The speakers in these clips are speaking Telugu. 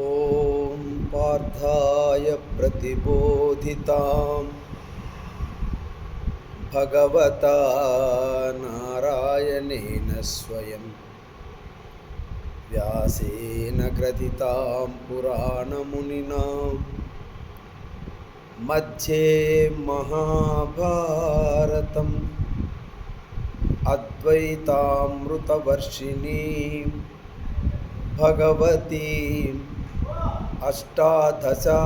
ॐ पार्थाय प्रतिबोधितां भगवता नारायणेन स्वयं। व्यासेन ग्रथितां पुराणमुनिना। मध्ये महाभारतम्। अद्वैतामृतवर्षिणीं भगवतीम् अष्टादशाध्यायनीम्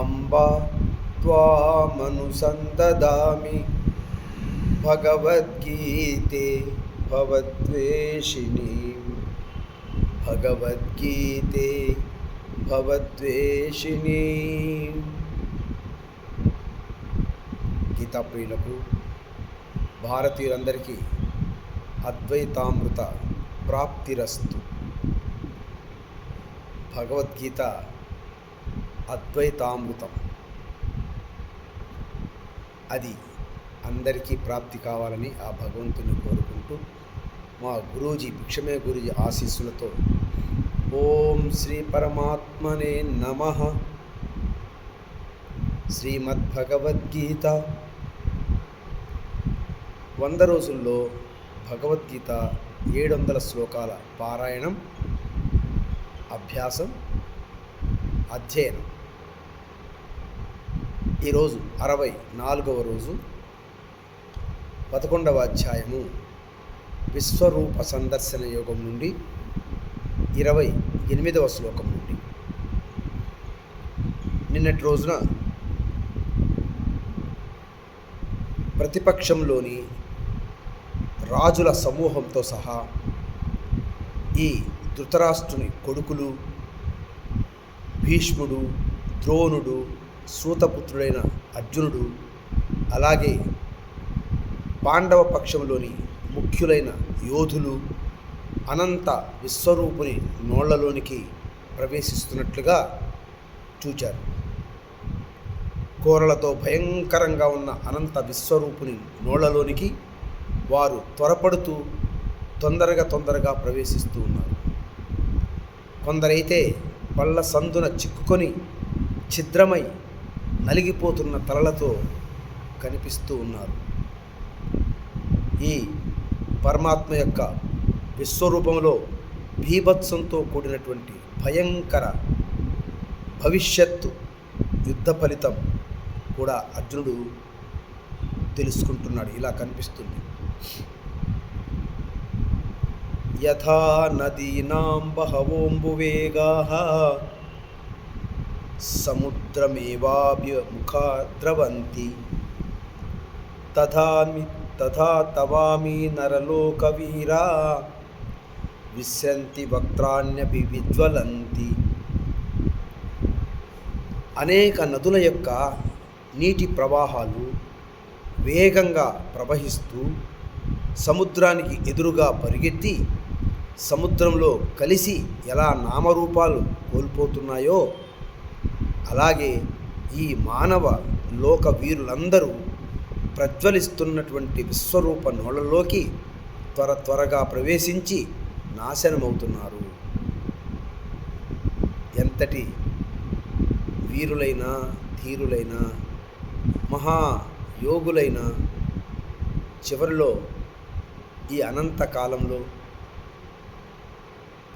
अम्बा त्वामनुसन्ददामि भगवद्गीते भवद्वेषिणीं भगवद्गीते భవద్వేషిణీ గీతా ప్రియులకు భారతీయులందరికీ అద్వైతామృత ప్రాప్తిరస్తు భగవద్గీత అద్వైతామృతం. అది అందరికీ ప్రాప్తి కావాలని ఆ భగవంతుని కోరుకుంటూ మా గురూజీ భిక్షమే గురూజీ ఆశీస్సులతో ఓం శ్రీ పరమాత్మనే నమ. శ్రీమద్భగవద్గీత. వంద రోజుల్లో భగవద్గీత ఏడు వందల శ్లోకాల పారాయణం అభ్యాసం అధ్యయనం. ఈరోజు అరవై నాలుగవ రోజు పదకొండవ అధ్యాయము. విశ్వరూప సందర్శన యోగం నుండి ఇరవై ఎనిమిదవ శ్లోకం నుండి. నిన్నటి రోజున ప్రతిపక్షంలోని రాజుల సమూహంతో సహా ఈ ధృతరాష్ట్రుని కొడుకులు భీష్ముడు ద్రోణుడు సూతపుత్రుడైన అర్జునుడు అలాగే పాండవ పక్షంలోని ముఖ్యులైన యోధులు అనంత విశ్వరూపుని నోళ్ళలోనికి ప్రవేశిస్తున్నట్లుగా చూచారు. కోరలతో భయంకరంగా ఉన్న అనంత విశ్వరూపుని నోళ్ళలోనికి వారు త్వరపడుతూ తొందరగా తొందరగా ప్రవేశిస్తూ ఉన్నారు. కొందరైతే పళ్ళ సందున చిక్కుకొని ఛిద్రమై నలిగిపోతున్న తలలతో కనిపిస్తూ ఉన్నారు. ఈ పరమాత్మ యొక్క విశ్వరూపంలో భీభత్సంతో కూడినటువంటి భయంకర భవిష్యత్తు యుద్ధ ఫలితం కూడా అర్జునుడు తెలుసుకుంటున్నాడు. ఇలా కనిపిస్తుంది. యథా నదీనాం బహవోంబువేగాః సముద్రమేవాభ్యముఖా ద్రవంతి తథామి తథా తవామి నరలోకవీరా విశ్రంతి వక్త్రాణ్యపి విజ్వలంతి అనేక నదుల యొక్క నీటి ప్రవాహాలు వేగంగా ప్రవహిస్తూ సముద్రానికి ఎదురుగా పరిగెత్తి సముద్రంలో కలిసి ఎలా నామరూపాలు కోల్పోతున్నాయో అలాగే ఈ మానవ లోక వీరులందరూ ప్రజ్వలిస్తున్నటువంటి విశ్వరూప నోళ్ళలోకి త్వర త్వరగా ప్రవేశించి నాశనమవుతున్నారు. ఎంతటి వీరులైనా ధీరులైనా మహాయోగులైన చివరిలో ఈ అనంత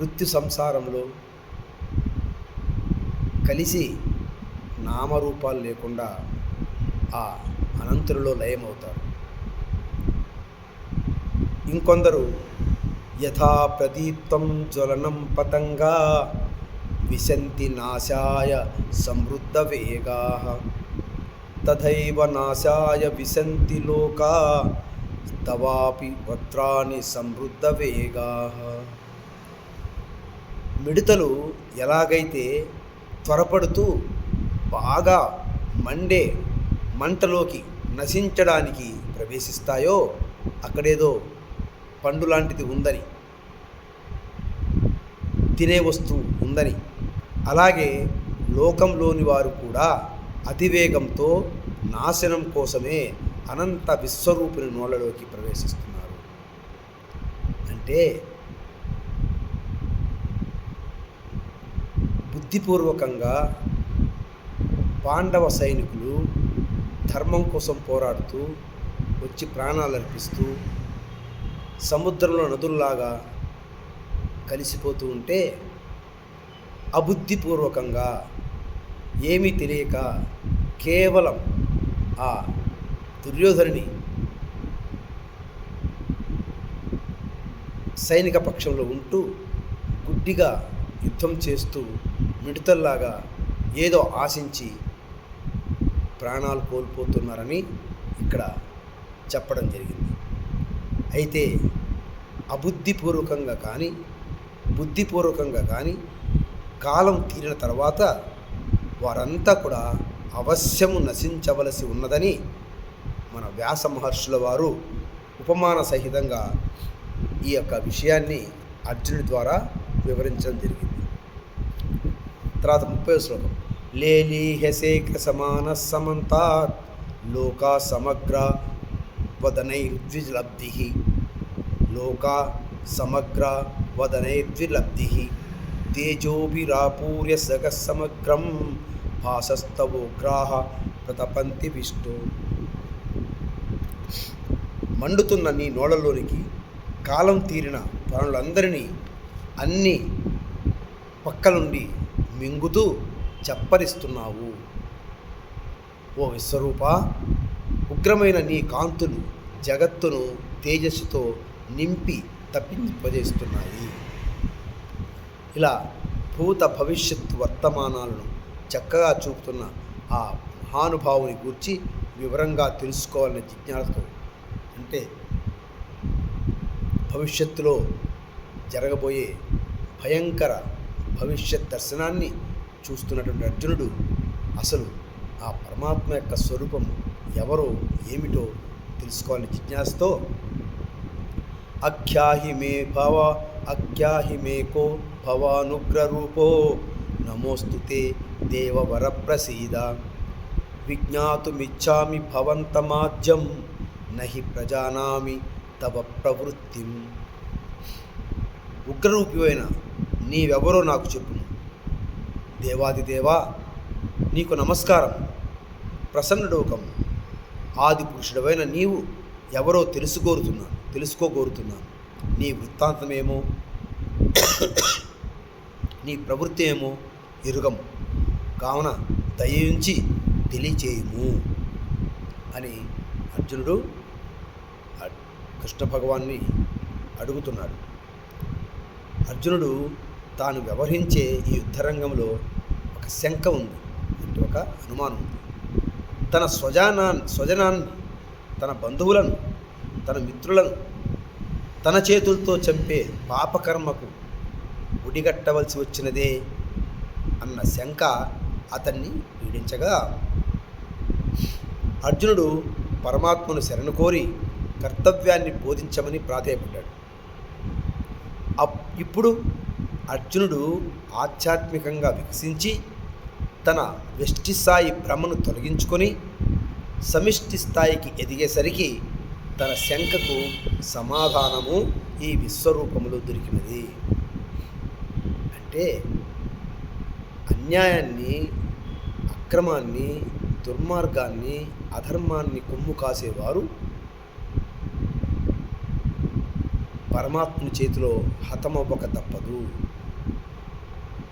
వృత్తి మృత్యు సంసారంలో కలిసి నామరూపాలు లేకుండా ఆ అనంతులలో లయమవుతారు. ఇంకొందరు యథా ప్రదీప్తం జ్వలనం పతంగా విశంతి నాశాయ సమృద్ధ వేగా. తథైవ నాశాయ విశంతి లోకా తవాపి వత్రాని సమృద్ధ వేగా. మిడతలు ఎలాగైతే త్వరపడుతూ బాగా మండే మంటలోకి నశించడానికి ప్రవేశిస్తాయో అక్కడేదో పండు లాంటిది ఉందని తినే వస్తువు ఉందని అలాగే లోకంలోని వారు కూడా అతివేగంతో నాశనం కోసమే అనంత విశ్వరూపుని నోళ్ళలోకి ప్రవేశిస్తున్నారు. అంటే బుద్ధిపూర్వకంగా పాండవ సైనికులు ధర్మం కోసం పోరాడుతూ వచ్చి ప్రాణాలు అర్పిస్తూ సముద్రంలో నదుల్లాగా కలిసిపోతూ ఉంటే అబుద్ధిపూర్వకంగా ఏమీ తెలియక కేవలం ఆ దుర్యోధనుని సైనిక పక్షంలో ఉంటూ గుడ్డిగా యుద్ధం చేస్తూ మిడతల్లాగా ఏదో ఆశించి ప్రాణాలు కోల్పోతున్నారని ఇక్కడ చెప్పడం జరిగింది. అయితే అబుద్ధిపూర్వకంగా కానీ బుద్ధిపూర్వకంగా కానీ కాలం తీరిన తర్వాత వారంతా కూడా అవశ్యము నశించవలసి ఉన్నదని మన వ్యాస మహర్షుల వారు ఉపమాన సహితంగా ఈ యొక్క విషయాన్ని అర్జునుడి ద్వారా వివరించడం జరిగింది. తర్వాత ముప్పై శ్లోకం. లేలీహసేక సమాన సమంతాత్ లోకా సమగ్ర వదనైర్ద్విలబ్ధి. లోకా సమగ్ర వదనైర్ద్విలబ్ధి. తేజోభిరాపూర్య సగ సమగ్రం భాసస్తవోగ్రాహ ప్రతపంతి విష్ణు. మండుతున్న నీ నోళ్ళలోనికి కాలం తీరిన ప్రాణులందరినీ అన్ని పక్కలుండి మింగుతూ చప్పరిస్తున్నావు ఓ విశ్వరూప ఉగ్రమైన నీ కాంతులు జగత్తును తేజస్సుతో నింపి తప్పింపజేస్తున్నాయి. ఇలా భూత భవిష్యత్ వర్తమానాలను చక్కగా చూపుతున్న ఆ మహానుభావుని గురించి వివరంగా తెలుసుకోవాలనే జిజ్ఞాసతో అంటే భవిష్యత్తులో జరగబోయే భయంకర భవిష్యత్ దర్శనాన్ని చూస్తున్నటువంటి అర్జునుడు అసలు ఆ పరమాత్మ యొక్క స్వరూపం ఎవరో ఏమిటో తెలుసుకోవాలని జిజ్ఞాసతో అఖ్యాహి మే భవ అఖ్యాహి మే కో భవానుగ్రరూపో నమోస్తుతే దేవవర ప్రసీద విజ్ఞాతుమిచ్చామి భవంతమాజ్యం నహి ప్రజానామి తవ ప్రవృత్తిం. ఉగ్రరూపివైన నీవెవరో నాకు చెప్పు. దేవాదిదేవా నీకు నమస్కారం. ప్రసన్నడోకం. ఆది పురుషుడవైన నీవు ఎవరో తెలుసుకోరుతున్నాను తెలుసుకోగోరుతున్నాను. నీ వృత్తాంతమేమో? నీ ప్రవృత్తి ఏమో ఎరుగము కావున దయించి తెలియచేయము. అని అర్జునుడు కృష్ణ భగవాన్ని అడుగుతున్నాడు. అర్జునుడు తాను వ్యవహరించే ఈ యుద్ధరంగంలో ఒక శంక ఉంది. అంటే ఒక అనుమానం ఉంది. తన స్వజానా స్వజనాన్ని తన బంధువులను తన మిత్రులను తన చేతులతో చంపే పాపకర్మకు ఉడిగట్టవలసి వచ్చినదే అన్న శంక అతన్ని పీడించగా అర్జునుడు పరమాత్మను శరణు కోరి కర్తవ్యాన్ని బోధించమని ప్రాధేయపడ్డాడు. అప్- ఇప్పుడు అర్జునుడు ఆధ్యాత్మికంగా వికసించి తన వెష్టి స్థాయి భ్రమను తొలగించుకొని సమిష్టి స్థాయికి ఎదిగేసరికి తన శంకకు సమాధానము ఈ విశ్వరూపములో దొరికినది. అంటే అన్యాయాన్ని అక్రమాన్ని దుర్మార్గాన్ని అధర్మాన్ని కొమ్ము కాసేవారు పరమాత్మ చేతిలో హతమవ్వక తప్పదు.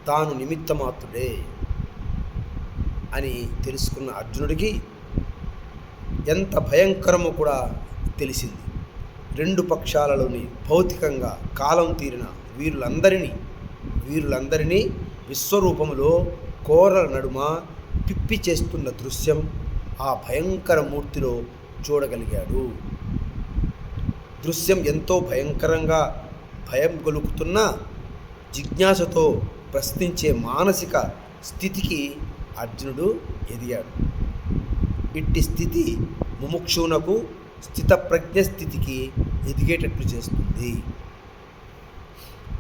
తాను నిమిత్తమాత్రుడే అని తెలుసుకున్న అర్జునుడికి ఎంత భయంకరమో కూడా తెలిసింది. రెండు పక్షాలలోని భౌతికంగా కాలం తీరిన వీరులందరినీ వీరులందరినీ విశ్వరూపములో కోరల నడుమ పిప్పి చేస్తున్న దృశ్యం ఆ భయంకర మూర్తిలో చూడగలిగాడు. దృశ్యం ఎంతో భయంకరంగా భయం గొలుపుతున్న జిజ్ఞాసతో ప్రశ్నించే మానసిక స్థితికి అర్జునుడు ఎదిగాడు. ఇట్టి స్థితి ముముక్షునకు స్థితప్రజ్ఞ స్థితికి ఎదిగేటట్లు చేస్తుంది.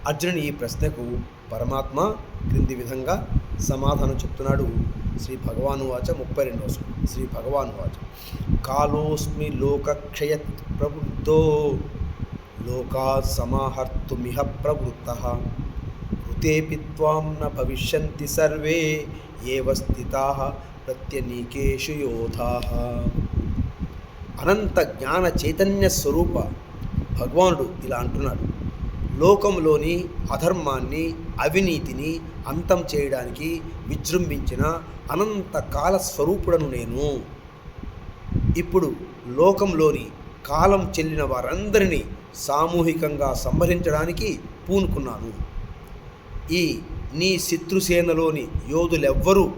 అర్జునుని ఈ ప్రశ్నకు పరమాత్మ క్రింది విధంగా సమాధానం చెప్తున్నాడు. శ్రీ భగవాను వాచ ముప్పై రెండవ శ్రీ భగవాను వాచ. కాలోస్మి లోకక్షయ ప్రవృద్ధో లోకా సమాహర్తుమిహ ప్రవృత్త. భూతేపి త్వాం న భవిష్యంతి సర్వే ఏవ స్థితా ప్రత్యనీకేషు యోధా అనంత జ్ఞాన చైతన్య స్వరూప భగవానుడు ఇలా అంటున్నాడు. లోకంలోని అధర్మాన్ని అవినీతిని అంతం చేయడానికి విజృంభించిన అనంత కాల స్వరూపుడను నేను. ఇప్పుడు లోకంలోని కాలం చెల్లిన వారందరినీ సామూహికంగా సంహరించడానికి పూనుకున్నాను. ఈ నీ శత్రుసేనలోని యోధులెవ్వరూ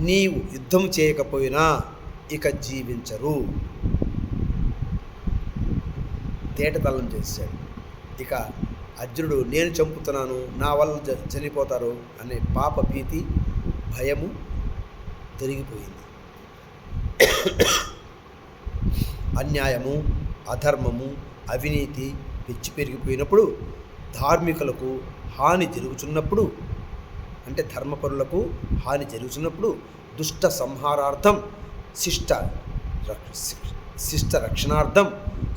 నీవు యుద్ధం చేయకపోయినా ఇక జీవించరు. తేటతల్లం చేశాడు. ఇక అర్జునుడు నేను చంపుతున్నాను నా వల్ల చనిపోతారు అనే పాప భీతి భయము తొలగిపోయింది. అన్యాయము అధర్మము అవినీతి పెచ్చి పెరిగిపోయినప్పుడు ధార్మికులకు హాని జరుగుచున్నప్పుడు అంటే ధర్మపరులకు హాని జరుగుతున్నప్పుడు దుష్ట సంహారార్థం శిష్ట శిష్ట రక్షణార్థం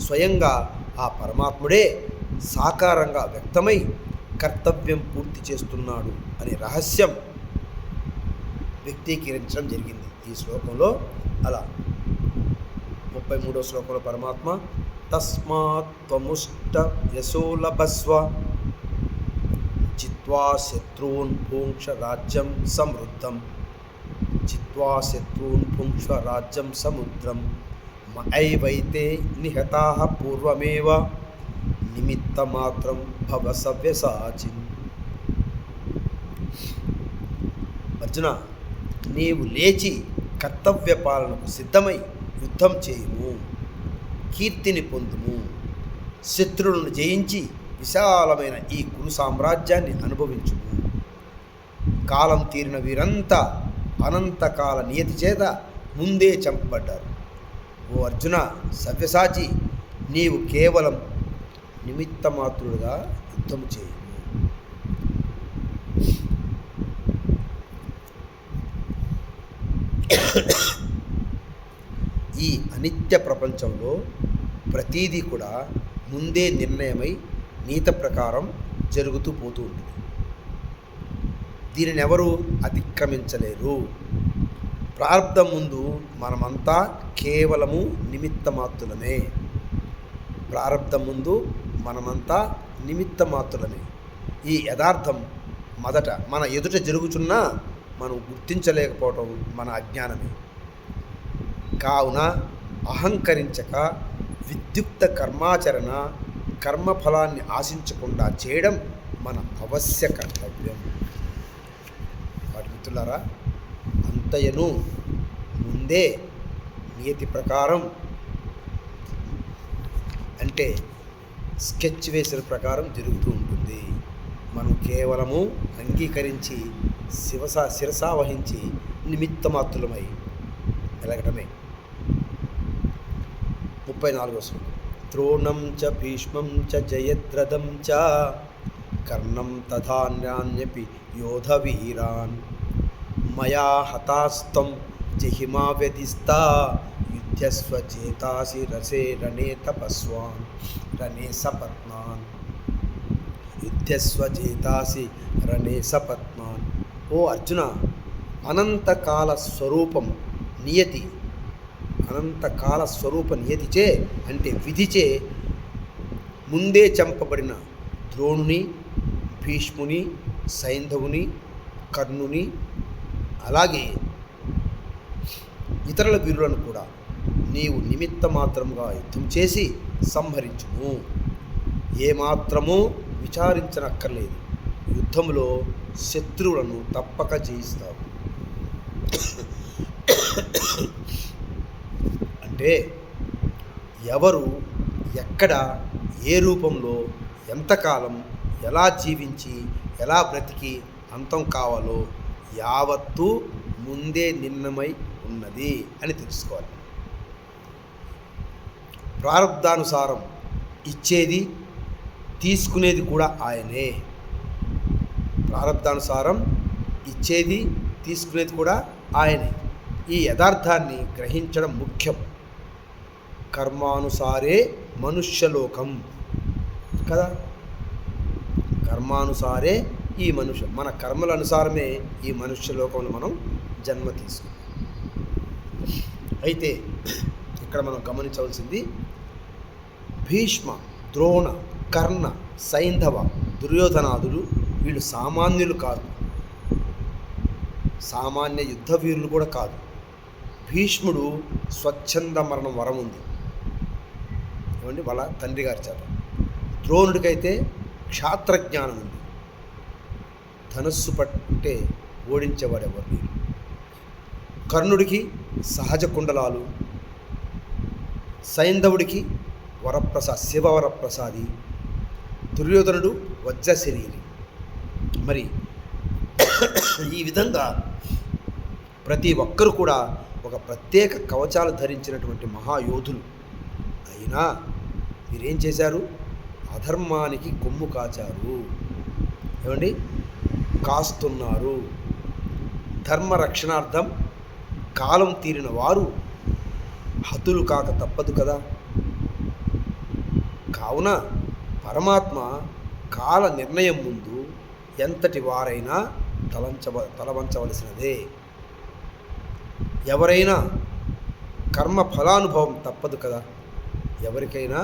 స్వయంగా ఆ పరమాత్ముడే సాకారంగా వ్యక్తమై కర్తవ్యం పూర్తి చేస్తున్నాడు అనే రహస్యం వ్యక్తీకరించడం జరిగింది. ఈ శ్లోకంలో అలా ముప్పై మూడో శ్లోకంలో పరమాత్మ తస్మాత్ త్వముష్ట యశోలభస్వ చిత్వా శత్రూన్ పుంక్ష రాజ్యం సమృద్ధం చిత్వా శత్రూన్ పుంక్ష రాజ్యం సముద్రం మైవైతే నిహతా పూర్వమేవ నిమిత్తమాత్రం భవ సవ్యసాచిన్ అర్జున నీవు లేచి కర్తవ్య పాలనకు సిద్ధమై యుద్ధం చేయుము కీర్తిని పొందుము శత్రువులను జయించి విశాలమైన ఈ కురు సామ్రాజ్యాన్ని అనుభవించుము. కాలం తీరిన వీరంతా అనంతకాల నియతి చేత ముందే చంపబడ్డారు. ఓ అర్జున సవ్యసాచి నీవు కేవలం నిమిత్తమాత్రుడుగా యుద్ధం చేయి ఈ అనిత్య ప్రపంచంలో ప్రతీదీ కూడా ముందే నిర్ణయమై నీత ప్రకారం జరుగుతూ పోతూ ఉంటుంది. దీనిని ఎవరు అతిక్రమించలేరు ప్రారంధం ముందు మనమంతా కేవలము నిమిత్తమాత్రులమే. ప్రారంధం ముందు మనమంతా నిమిత్తమాత్రులమే. ఈ యథార్థం మొదట మన ఎదుట జరుగుతున్నా మనం గుర్తించలేకపోవటం మన అజ్ఞానమే. కావున అహంకరించక విద్యుక్త కర్మాచరణ కర్మఫలాన్ని ఆశించకుండా చేయడం మన అవశ్య కర్తవ్యం. వాటి మిత్రులారా అంతయను ముందే నియతి ప్రకారం అంటే స్కెచ్ వేసిన ప్రకారం జరుగుతూ ఉంటుంది. మనం కేవలము అంగీకరించి శివసా శిరసా వహించి నిమిత్తమాత్రులమై ఎలగటమే ముప్పై నాలుగో శ్లోకం. द्रोणं च भीष्मं च जयद्रथं च कर्णं तथान्यान्यपि योधवीरान्। मया हतास्त्वं जिहिमा व्यधिस्ता युध्यस्व चेतासि रसे रणे तपस्वान्, रणे सपत्नान्। युध्यस्व चेतासि रणे सपत्नान्। ओ अर्जुन अनंतकाल नियति। అనంతకాల స్వరూప నియతిచే అంటే విధిచే ముందే చంపబడిన ద్రోణుని భీష్ముని సైంధవుని కర్ణుని అలాగే ఇతరుల వీరులను కూడా నీవు నిమిత్త మాత్రంగా యుద్ధం చేసి సంహరించుము. ఏమాత్రమూ విచారించనక్కర్లేదు. యుద్ధంలో శత్రువులను తప్పక జయిస్తావు. అంటే ఎవరు ఎక్కడ ఏ రూపంలో ఎంతకాలం ఎలా జీవించి ఎలా బ్రతికి అంతం కావాలో యావత్తూ ముందే నిర్ణయమై ఉన్నది అని తెలుసుకోవాలి. ప్రారంధానుసారం ఇచ్చేది తీసుకునేది కూడా ఆయనే. ప్రారంధానుసారం ఇచ్చేది తీసుకునేది కూడా ఆయనే. ఈ యథార్థాన్ని గ్రహించడం ముఖ్యం. కర్మానుసారే మనుష్యలోకం. కదా? కర్మానుసారే ఈ మనుష్య మన కర్మల అనుసారమే ఈ మనుష్యలోకంలో మనం జన్మ తీసుకున్నాం. అయితే ఇక్కడ మనం గమనించవలసింది భీష్మ ద్రోణ కర్ణ సైంధవ దుర్యోధనాదులు వీళ్ళు సామాన్యులు కాదు. సామాన్య యుద్ధ వీరులు కూడా కాదు. భీష్ముడు స్వచ్ఛంద మరణం వరం ఉంది. ఏమండి వాళ్ళ తండ్రి గారి చేత. ద్రోణుడికైతే క్షాత్రజ్ఞానం ఉంది. ధనస్సు పట్టే ఓడించేవాడు ఎవరు లేరు. కర్ణుడికి సహజ కుండలాలు సైంధవుడికి వరప్రసాద్ శివవరప్రసాది దుర్యోధనుడు వజ్ర శరీరి. మరి ఈ విధంగా ప్రతి ఒక్కరు కూడా ఒక ప్రత్యేక కవచాలు ధరించినటువంటి మహాయోధులు. అయినా మీరేం చేశారు? అధర్మానికి కొమ్ము కాచారు. ఏమండి? కాస్తున్నారు. ధర్మ రక్షణార్థం కాలం తీరిన వారు హతులు కాక తప్పదు కదా. కావున పరమాత్మ కాల నిర్ణయం ముందు ఎంతటి వారైనా తలంచవ తలవంచవలసినదే. ఎవరైనా కర్మ ఫలానుభవం తప్పదు కదా. ఎవరికైనా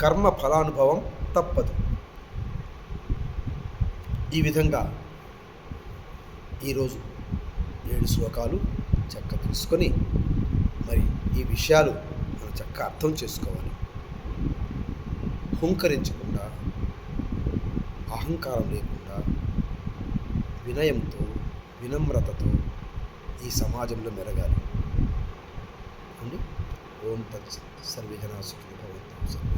కర్మ ఫలానుభవం తప్పదు. ఈ విధంగా ఈరోజు ఏడు శ్లోకాలు చక్క తెలుసుకొని మరి ఈ విషయాలు మనం చక్క అర్థం చేసుకోవాలి. హుంకరించకుండా అహంకారం లేకుండా వినయంతో వినమ్రతతో ఈ సమాజంలో మెరగాలి. ఓం తత్సత్ సర్వే జనా సుఖినో భవంతు. సర్వే